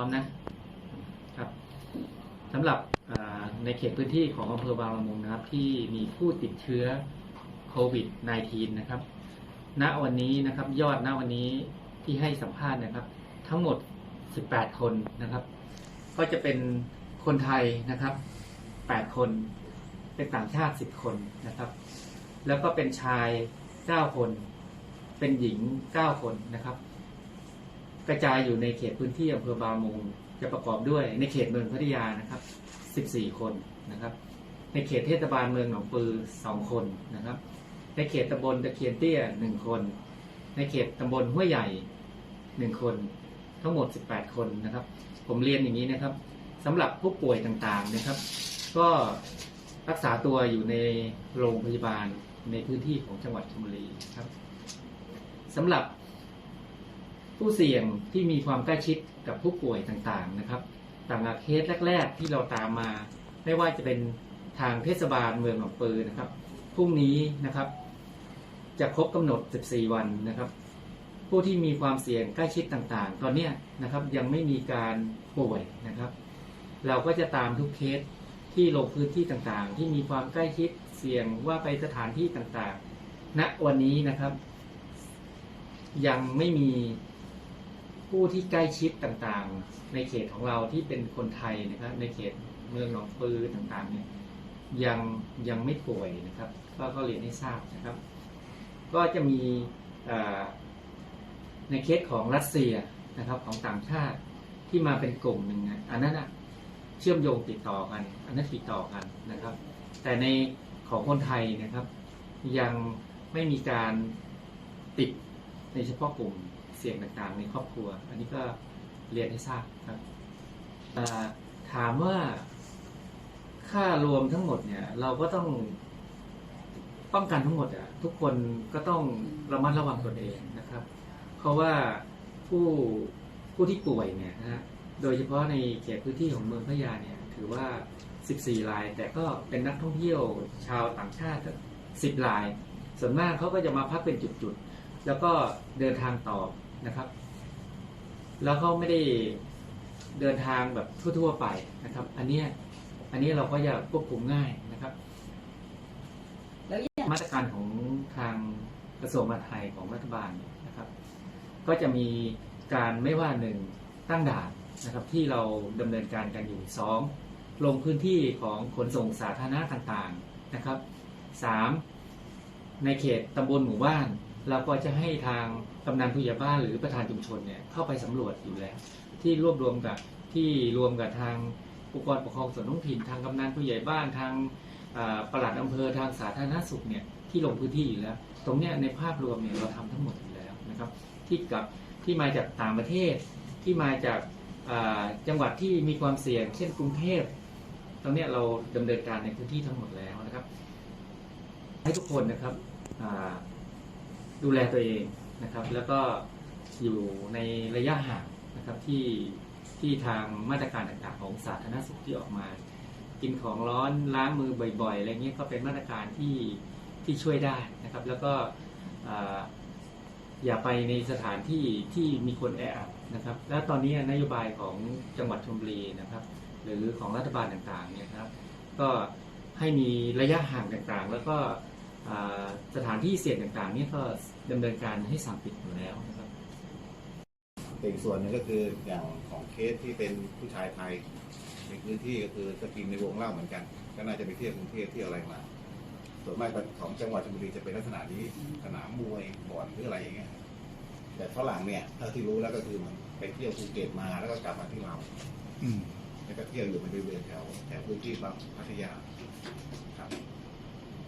ร้อมนะครับสำหรับในเขตพื้นที่ของอำเภอบางละมุงนะครับ ที่มีผู้ติดเชื้อโควิด -19 นะครับ ณ วันนี้นะครับ ยอดณวันนี้ที่ให้สัมภาษณ์นะครับ ทั้งหมด 18 คนนะครับ ก็จะเป็นคนไทยนะครับ 8 คน เป็นต่างชาติ 10 คนนะครับ แล้วก็เป็นชาย 9 คน เป็นหญิง 9 คนนะครับ กระจายอยู่ในเขตพื้นที่อำเภอบางมุงจะประกอบด้วยในเขตเมืองพัทยานะครับ 14 คนนะครับ ในเขตเทศบาลเมืองหนองปือ 2 คนนะครับ ในเขตตำบลตะเคียนเตี้ย 1 คน ในเขตตำบลห้วยใหญ่ 1 คน ทั้งหมด 18 คนนะครับ ผมเรียนอย่างนี้นะครับสำหรับผู้ป่วยต่างๆนะครับ ก็รักษาตัวอยู่ในโรงพยาบาลในพื้นที่ของจังหวัดชลบุรีครับสำหรับ ผู้เสี่ยงที่มีความใกล้ชิดกับผู้ป่วยต่างๆนะครับต่างจากเคสแรก ๆ ที่เราตามมา ไม่ว่าจะเป็นทางเทศบาลเมืองหนองปือนะครับพรุ่งนี้นะครับ จะครบกำหนด 14 วันนะครับ ผู้ที่มีความเสี่ยงใกล้ชิดต่างๆ ตอนนี้นะครับยังไม่มีการป่วยนะครับ เราก็จะตามทุกเคสที่ลงพื้นที่ต่างๆ ที่มีความใกล้ชิดเสี่ยงว่าไปสถานที่ต่างๆณวันนี้นะครับ ยังไม่มี ผู้ที่ใกล้ชิดต่างๆ ในเขตของเราที่เป็นคนไทยนะครับในเขตเมืองหนองปือต่างๆเนี่ยยังยังไม่ป่วยนะครับ ก็ก็เรียนให้ทราบนะครับ ก็จะมีในเคสของรัสเซียนะครับของต่างชาติที่มาเป็นกลุ่มหนึ่งนะอันนั้นอะเชื่อมโยงติดต่อกัน อันนั้นติดต่อกันนะครับ แต่ในของคนไทยนะครับ ยังไม่มีการติดในเฉพาะกลุ่ม เสี่ยงต่างๆ ในครอบครัว อันนี้ก็เรียนให้ทราบครับถามว่าค่ารวมทั้งหมดเนี่ย เราก็ต้องป้องกันทั้งหมดอะทุกคนก็ต้องระมัดระวังตนเองนะครับ เพราะว่าผู้ผู้ที่ป่วยเนี่ยนะฮะโดยเฉพาะในเขตพื้นที่ของเมืองพัทยาเนี่ย ถือว่า 14 ราย แต่ก็เป็นนักท่องเที่ยวชาวต่างชาติ 10 ราย ส่วนมากเขาก็จะมาพักเป็นจุดๆ แล้วก็เดินทางต่อ นะครับ แล้วเขาไม่ได้เดินทางแบบทั่ว ๆ ไปนะครับ อันเนี้ยอันนี้เราก็จะควบคุมง่ายนะครับ แล้วอย่างมาตรการของทางกระทรวงมหาดไทยของรัฐบาลนะครับ ก็จะมีการไม่ว่าหนึ่งตั้งด่านนะครับ ที่เราดำเนินการกันอยู่สองลงพื้นที่ของขนส่งสาธารณะต่างๆนะครับสาม ในเขตตำบลหมู่บ้าน เราก็จะให้ทางกำนันผู้ใหญ่บ้านหรือประธานชุมชนเนี่ยเข้าไปสำรวจอยู่แล้ว ที่รวบรวมกับที่รวมกับทางองค์กรปกครองส่วนท้องถิ่นทางกำนันผู้ใหญ่บ้านทางอ่าปลัดอำเภอทางสาธารณสุขเนี่ยที่ลงพื้นที่อยู่แล้ว ตรงเนี้ยในภาพรวมเนี่ยเราทำทั้งหมดอยู่แล้วนะครับ ที่กับที่มาจากต่างประเทศ ที่มาจากจังหวัดที่มีความเสี่ยง เช่นกรุงเทพตรงเนี้ยเราดำเนินการในพื้นที่ทั้งหมดแล้วนะครับ ให้ทุกคนนะครับ ดูแลตัวเองนะครับ แล้วก็อยู่ในระยะห่างนะครับที่ที่ทางมาตรการต่างๆ ของสาธารณสุขที่ออกมา กินของร้อนล้างมือบ่อยๆอะไรเงี้ยก็เป็นมาตรการที่ที่ช่วยได้นะครับ แล้วก็ออย่าไปในสถานที่ที่มีคนแออัดนะครับ แล้วตอนนี้นโยบายของจังหวัดชลบุรีนะครับ หรือของรัฐบาลต่างๆเนี่ยครับ ก็ให้มีระยะห่างต่างๆ แล้วก็ สถานที่เสี่ยงต่างๆเนี่ยก็ดำเนินการให้สั่งปิดอยู่แล้วนะครับอีกส่วนหนึงก็คืออย่างของเคสที่เป็นผู้ชายไทยในพื้นที่ก็คือจะกินในวงเล่าเหมือนกัน ก็น่าจะไปเที่ยวกรุงเทพเที่ยวอะไรมาส่วนมากของจังหวัดชลบุรีจะเป็นลักษณะนี้สนามมวยบ่อนหรืออะไรอย่างเงี้ยแต่ฝรั่งเนี่ยเท่าที่รู้แล้วก็คือมันไปเที่ยวภูเก็ตมาแล้วก็กลับมาที่เราอืมแล้วก็เที่ยวอยู่บริเวณแถวแถวพื้นที่บางพัทยาครับ